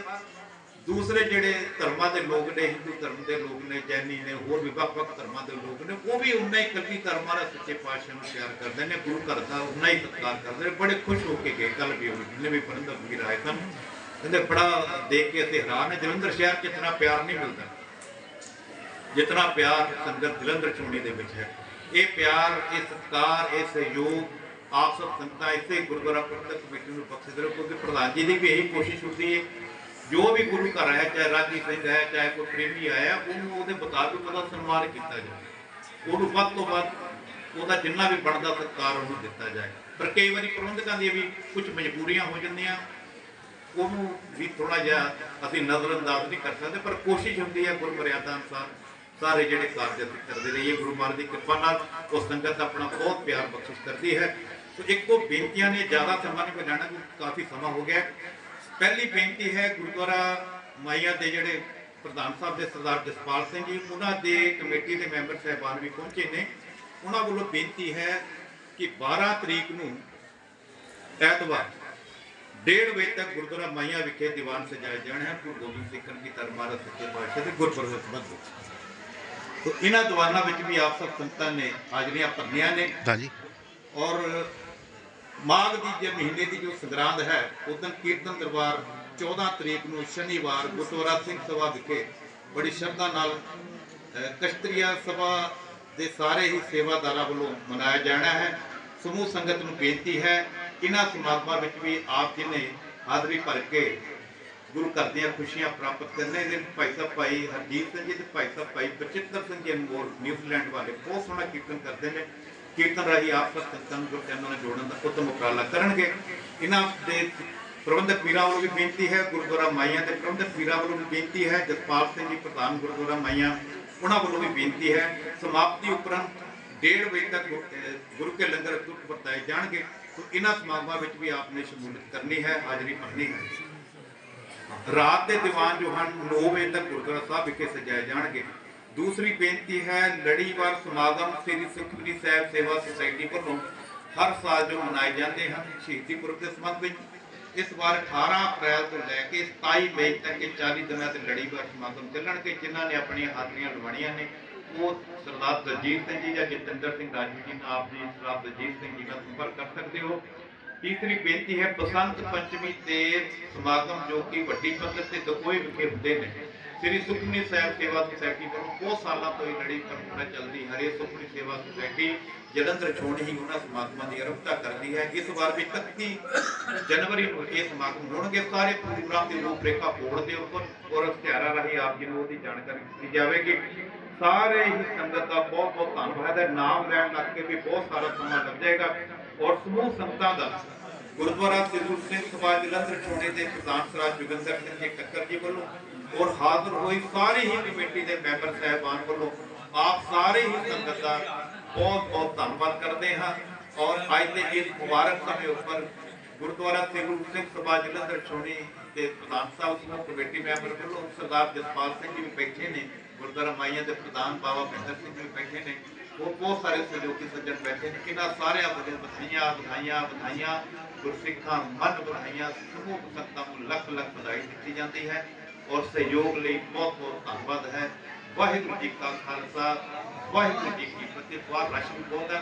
ਦੂਸਰੇ ਜਿਹੜੇ ਧਰਮਾਂ ਦੇ ਲੋਕ ਨੇ, ਹਿੰਦੂ ਧਰਮ ਦੇ ਲੋਕ ਨੇ, ਜੈਨੀ ਨੇ, ਹੋਰ ਵੀ ਵੱਖ-ਵੱਖ ਧਰਮਾਂ ਦੇ ਲੋਕ ਨੇ, ਉਹ ਵੀ ਉਨਾ ਹੀ ਕਲਗੀ ਧਰਮਾਂ ਦਾ ਸੱਚੇ ਪਾਤਸ਼ਾਹ ਨੂੰ ਪਿਆਰ ਕਰਦੇ ਨੇ, ਗੁਰੂ ਘਰ ਦਾ ਉਨਾ ਹੀ ਸਤਿਕਾਰ ਕਰਦੇ ਨੇ, ਬੜੇ ਖੁਸ਼ ਹੋ ਕੇ ਗਏ ਕੱਲ ਵੀ ਉਹ, ਜਿੰਨੇ ਵੀ ਪਰੰਦਰ ਵੀਰ ਆਏ ਸਨ। ਕਹਿੰਦੇ ਬੜਾ ਦੇਖ ਕੇ ਅਸੀਂ ਹੈਰਾਨ ਹੈ ਜਲੰਧਰ ਸ਼ਹਿਰ 'ਚ ਇਤਨਾ ਪਿਆਰ ਨਹੀਂ ਮਿਲਦਾ। ਜਿਤਨਾ ਪਿਆਰ ਸੰਗਤ ਜਲੰਧਰ ਚੋਣੀ ਦੇ ਵਿੱਚ ਹੈ। ਇਹ ਪਿਆਰ, ਇਹ ਸਤਿਕਾਰ, ਇਹ ਸਹਿਯੋਗ ਆਪ ਸਭ ਸੰਗਤਾਂ ਇਸੇ ਗੁਰਦੁਆਰਾ ਪ੍ਰਬੰਧਕ ਕਮੇਟੀ ਨੂੰ ਬਖਸ਼ਦੇ ਰਹੋ ਕਿਉਂਕਿ ਪ੍ਰਧਾਨ ਜੀ ਦੀ ਵੀ ਇਹੀ ਕੋਸ਼ਿਸ਼ ਹੁੰਦੀ ਹੈ ਜੋ ਵੀ ਗੁਰੂ ਘਰ ਆਇਆ, ਚਾਹੇ ਰਾਜੀ ਸਿੰਘ ਹੈ ਚਾਹੇ ਕੋਈ ਪ੍ਰੇਮੀ ਆਇਆ, ਉਹਨੂੰ ਉਹਦੇ ਮੁਤਾਬਿਕ ਉਹਦਾ ਸਨਮਾਨ ਕੀਤਾ ਜਾਵੇ ਉਹਨੂੰ ਵੱਧ ਤੋਂ ਵੱਧ ਉਹਦਾ ਜਿੰਨਾ ਵੀ ਬਣਦਾ ਸਤਿਕਾਰ ਉਹਨੂੰ ਦਿੱਤਾ ਜਾਏ। ਪਰ ਕਈ ਵਾਰੀ ਪ੍ਰਬੰਧਕਾਂ ਦੀਆਂ ਵੀ ਕੁਝ ਮਜਬੂਰੀਆਂ ਹੋ ਜਾਂਦੀਆਂ। ਉਹਨੂੰ ਵੀ ਥੋੜਾ ਜਿਹਾ ਅਸੀਂ ਨਜ਼ਰਅੰਦਾਜ਼ ਨਹੀਂ ਕਰ ਸਕਦੇ, ਪਰ ਕੋਸ਼ਿਸ਼ ਹੁੰਦੀ ਹੈ ਗੁਰਮਰਿਆਦਾ ਅਨੁਸਾਰ ਸਾਰੇ ਜਿਹੜੇ ਕਾਰਜ ਅਸੀਂ ਕਰਦੇ ਰਹੀਏ। ਗੁਰੂ ਮਹਾਰਾਜ ਦੀ ਕਿਰਪਾ ਨਾਲ ਉਹ ਸੰਗਤ ਆਪਣਾ ਬਹੁਤ ਪਿਆਰ ਬਖਸ਼ਿਸ਼ ਕਰਦੀ ਹੈ। ਸੋ ਇੱਕੋ ਬੇਨਤੀਆਂ ਨੇ, ਜ਼ਿਆਦਾ ਸਮਾਂ ਨਹੀਂ ਬਜਾਣਾ ਕਾਫੀ ਸਮਾਂ ਹੋ ਗਿਆ। ਪਹਿਲੀ ਬੇਨਤੀ ਹੈ ਗੁਰਦੁਆਰਾ ਮਾਈਆ ਦੇ ਜਿਹੜੇ ਪ੍ਰਧਾਨ ਸਾਹਿਬ ਦੇ ਸਰਦਾਰ ਜਸਪਾਲ ਸਿੰਘ ਜੀ ਉਹਨਾਂ ਦੇ ਕਮੇਟੀ ਦੇ ਮੈਂਬਰ ਸਹਿਬਾਨ ਵੀ ਪਹੁੰਚੇ ਨੇ। ਉਹਨਾਂ ਵੱਲੋਂ ਬੇਨਤੀ ਹੈ ਕਿ 12 ਤਰੀਕ ਨੂੰ ਐਤਵਾਰ ਡੇਢ ਵਜੇ ਤੱਕ ਗੁਰਦੁਆਰਾ ਮਾਈਆ ਵਿਖੇ ਦੀਵਾਨ ਸਜਾਏ ਜਾਣੇ ਹਨ ਗੁਰੂ ਗੋਬਿੰਦ ਸਿੰਘ ਜੀ ਦਰਬਾਰ ਸੱਚੇ ਪਾਤਸ਼ਾਹ ਦੇ ਗੁਰਪੁਰਬ ਸੰਬੰਧ ਵਿੱਚ। ਤੋ ਇਹਨਾਂ ਦੀਵਾਨਾਂ ਵਿੱਚ ਵੀ ਆਪ ਸਭ ਸੰਗਤਾਂ ਨੇ ਹਾਜ਼ਰੀਆਂ ਭਰਨੀਆਂ ਨੇ। ਹਾਂਜੀ। ਔਰ ਮਾਘ ਦੀ ਜੇ ਮਹੀਨੇ ਦੀ ਜੋ ਸੰਗਰਾਂਦ ਹੈ ਉਦੋਂ ਕੀਰਤਨ ਦਰਬਾਰ 14 ਤਰੀਕ ਨੂੰ ਸ਼ਨੀਵਾਰ ਗੁਰਦੁਆਰਾ ਸਿੰਘ ਸਭਾ ਵਿਖੇ ਬੜੀ ਸ਼ਰਧਾ ਨਾਲ ਅਹ, ਕਸ਼ਤਰੀਆ ਸਭਾ ਦੇ ਸਾਰੇ ਹੀ ਸੇਵਾਦਾਰਾਂ ਵੱਲੋਂ ਮਨਾਇਆ ਜਾਣਾ ਹੈ। ਸਮੂਹ ਸੰਗਤ ਨੂੰ ਬੇਨਤੀ ਹੈ ਇਹਨਾਂ ਸਮਾਗਮਾਂ ਵਿੱਚ ਵੀ ਆਪ ਜੀ ਨੇ ਹਾਜ਼ਰੀ ਭਰ ਕੇ ਗੁਰੂ ਘਰ ਦੀਆਂ ਖੁਸ਼ੀਆਂ ਪ੍ਰਾਪਤ ਕਰਨੇ ਨੇ। ਭਾਈ ਸਾਹਿਬ ਭਾਈ ਹਰਜੀਤ ਸਿੰਘ ਜੀ ਤੇ ਭਾਈ ਸਾਹਿਬ ਭਾਈ ਬਚਿੱਤਰ ਸਿੰਘ ਜੀ ਅਨਮੋਲ ਨਿਊਜ਼ੀਲੈਂਡ ਵਾਲੇ ਬਹੁਤ ਸੋਹਣਾ ਕੀਰਤਨ ਕਰਦੇ ਨੇ। ਕੀਰਤਨ ਰਾਹੀਂ ਆਪ ਸਭ ਸੰਗਤਾਂ ਨਾਲ ਜੋੜਨ ਦਾ ਉੱਤਮ ਉਪਰਾਲਾ ਕਰਨਗੇ। ਇਹਨਾਂ ਦੇ ਪ੍ਰਬੰਧਕ ਵੀਰਾਂ ਵੱਲੋਂ ਵੀ ਬੇਨਤੀ ਹੈ, ਗੁਰਦੁਆਰਾ ਮਾਈਆਂ ਦੇ ਪ੍ਰਬੰਧਕ ਵੀਰਾਂ ਵੱਲੋਂ ਵੀ ਬੇਨਤੀ ਹੈ, ਜਸਪਾਲ ਸਿੰਘ ਜੀ, ਪ੍ਰਧਾਨ ਗੁਰਦੁਆਰਾ ਮਾਈਆਂ, ਉਹਨਾਂ ਵੱਲੋਂ ਵੀ ਬੇਨਤੀ ਹੈ, ਸਮਾਪਤੀ ਉਪਰੰਤ 1:30 ਵਜੇ ਤੱਕ ਗੁਰੂ ਕੇ ਲੰਗਰ ਤੁਰਤ ਵਰਤਾਏ ਜਾਣਗੇ। ਸੋ ਇਹਨਾਂ ਸਮਾਗਮਾਂ ਵਿੱਚ ਵੀ ਆਪ ਨੇ ਸ਼ਮੂਲੀਅਤ ਕਰਨੀ ਹੈ, ਹਾਜ਼ਰੀ ਭਰਨੀ ਹੈ। ਰਾਤ ਦੇ ਦੀਵਾਨ ਜੋ ਹਨ 9 ਵਜੇ ਤੱਕ ਗੁਰਦੁਆਰਾ ਸਾਹਿਬ ਵਿਖੇ ਸਜਾਏ ਜਾਣਗੇ। ਦੂਸਰੀ ਬੇਨਤੀ ਹੈ, ਲੜੀਵਾਰ ਸਮਾਗਮ ਸ੍ਰੀ ਸੁਖਮਨੀ ਸਾਹਿਬ ਸੇਵਾ ਸੁਸਾਇਟੀ ਵੱਲੋਂ ਹਰ ਸਾਲ ਜੋ ਮਨਾਏ ਜਾਂਦੇ ਹਨ, ਸ਼ਹੀਦੀ ਪੁਰਬ ਦੇ ਸੰਬੰਧ ਵਿੱਚ, ਇਸ ਵਾਰ 18 ਅਪ੍ਰੈਲ ਤੋਂ ਲੈ ਕੇ 27 ਮਈ ਤੱਕ 40 ਦਿਨਾਂ ਦੇ ਲੜੀਵਾਰ ਸਮਾਗਮ ਚੱਲਣਗੇ, ਜਿਨ੍ਹਾਂ ਨੇ ਆਪਣੀਆਂ ਹਾਜ਼ਰੀਆਂ ਲਵਾਉਣੀਆਂ ਨੇ। ਉਹ ਸਰਦਾਰ ਦਲਜੀਤ ਸਿੰਘ ਜੀ ਜਾਂ ਜਤਿੰਦਰ ਸਿੰਘ ਰਾਜੂ ਜੀ ਨਾਲ ਆਪ ਜੀ ਸਰਦਾਰ ਦਲਜੀਤ ਸਿੰਘ ਜੀ ਨਾਲ ਸੰਪਰਕ ਕਰ ਸਕਦੇ ਹੋ। ਤੀਸਰੀ ਬੇਨਤੀ ਹੈ, ਬਸੰਤ ਪੰਚਮੀ ਤੇ ਸਮਾਗਮ ਜੋ ਕਿ ਵੱਡੀ ਪੱਧਰ ਤੇ ਦੋਏ ਵਿਖੇ ਹੁੰਦੇ ਨੇ ਸ੍ਰੀ ਸੁਖਮਨੀ ਸਾਹਿਬ ਸੇਵਾ ਸੁਸਾਇਟੀ ਵੱਲੋਂ ਬਹੁਤ ਸਾਲਾਂ ਤੋਂ ਇਹ ਲੜੀ ਪਰੰਪਰਾ ਚੱਲਦੀ ਹਰੇ ਸੁਖਮਨੀ ਸੇਵਾ ਸੁਸਾਇਟੀ ਜਲੰਧਰ ਛੋੜ ਹੀ ਉਹਨਾਂ ਸਮਾਗਮਾਂ ਦੀ ਆਰੰਭਤਾ ਕਰਦੀ ਹੈ। ਇਸ ਵਾਰ ਵੀ 31 ਜਨਵਰੀ ਨੂੰ ਇਹ ਸਮਾਗਮ ਹੋਣਗੇ। ਸਾਰੇ ਪ੍ਰੋਗਰਾਮ ਦੀ ਰੂਪਰੇਖਾ ਬੋਰਡ ਦੇ ਉੱਪਰ ਔਰ ਇਸ਼ਤਿਹਾਰਾਂ ਰਾਹੀਂ ਆਪ ਜੀ ਨੂੰ ਉਹਦੀ ਜਾਣਕਾਰੀ ਦਿੱਤੀ ਜਾਵੇਗੀ। ਸਾਰੇ ਹੀ ਸੰਗਤ ਦਾ ਬਹੁਤ ਬਹੁਤ ਧੰਨਵਾਦ ਹੈ। ਨਾਮ ਲੈਣ ਲੱਗ ਕੇ ਵੀ ਬਹੁਤ ਸਾਰਾ ਸਮਾਂ ਲੱਗ ਜਾਏਗਾ। ਔਰ ਸਮੂਹ ਸੰਗਤਾਂ ਦਾ ਗੁਰਦੁਆਰਾ ਸ੍ਰੀ ਸਿੰਘ ਸਭਾ ਜਲੰਧਰ ਛੋੜੇ ਦੇ ਪ੍ਰਧਾਨ ਸਰਾਜ ਜੁਗੰਦਰ ਸਿੰਘ ਜੀ ਕੱਕਰ ਜੀ ਵੱਲੋਂ ਔਰ ਹਾਜ਼ਰ ਹੋਈ ਸਾਰੀ ਹੀ ਕਮੇਟੀ ਦੇ ਮੈਂਬਰ ਸਾਹਿਬਾਨ ਵੱਲੋਂ ਆਪ ਸਾਰੇ ਹੀ ਸੰਗਤ ਦਾ ਬਹੁਤ ਬਹੁਤ ਧੰਨਵਾਦ ਕਰਦੇ ਹਾਂ। ਔਰ ਅੱਜ ਦੇ ਇਸ ਮੁਬਾਰਕ ਸਮੇਂ ਉੱਪਰ ਗੁਰਦੁਆਰਾ ਸ੍ਰੀ ਸਿੰਘ ਸਭਾ ਜਲੰਧਰ ਛੋਣੀ ਦੇ ਪ੍ਰਧਾਨ ਸਾਹਿਬ ਸਮੂਹ ਕਮੇਟੀ ਮੈਂਬਰ ਵੱਲੋਂ ਸਰਦਾਰ ਜਸਪਾਲ ਸਿੰਘ ਜੀ ਵੀ ਬੈਠੇ ਨੇ, ਗੁਰਦੁਆਰਾ ਮਾਈਆਂ ਦੇ ਪ੍ਰਧਾਨ ਬਾਬਾ ਬਿੰਦਰ ਸਿੰਘ ਜੀ ਬੈਠੇ ਨੇ ਉਹ ਬਹੁਤ ਸਾਰੇ ਸਹਿਯੋਗੀ ਸੱਜਣ ਬੈਠੇ ਨੇ। ਇਹਨਾਂ ਸਾਰਿਆਂ ਵੱਲੋਂ ਵਧਾਈਆਂ ਵਧਾਈਆਂ ਵਧਾਈਆਂ, ਗੁਰਸਿੱਖਾਂ, ਮਨ ਵਧਾਈਆਂ, ਸਮੂਹ ਸੰਗਤਾਂ ਨੂੰ ਲੱਖ ਲੱਖ ਵਧਾਈ ਦਿੱਤੀ ਜਾਂਦੀ ਹੈ। ਔਰ ਸਹਿਯੋਗ ਲਈ ਬਹੁਤ ਬਹੁਤ ਧੰਨਵਾਦ ਹੈ ਵਾਹਿਗੁਰੂ ਜੀ ਕਾ ਖਾਲਸਾ ਵਾਹਿਗੁਰੂ ਜੀ ਕੀ ਫਤਿਹ ਬਾਹਰ ਰਸ਼ ਵੀ ਬਹੁਤ ਹੈ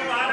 Goodbye.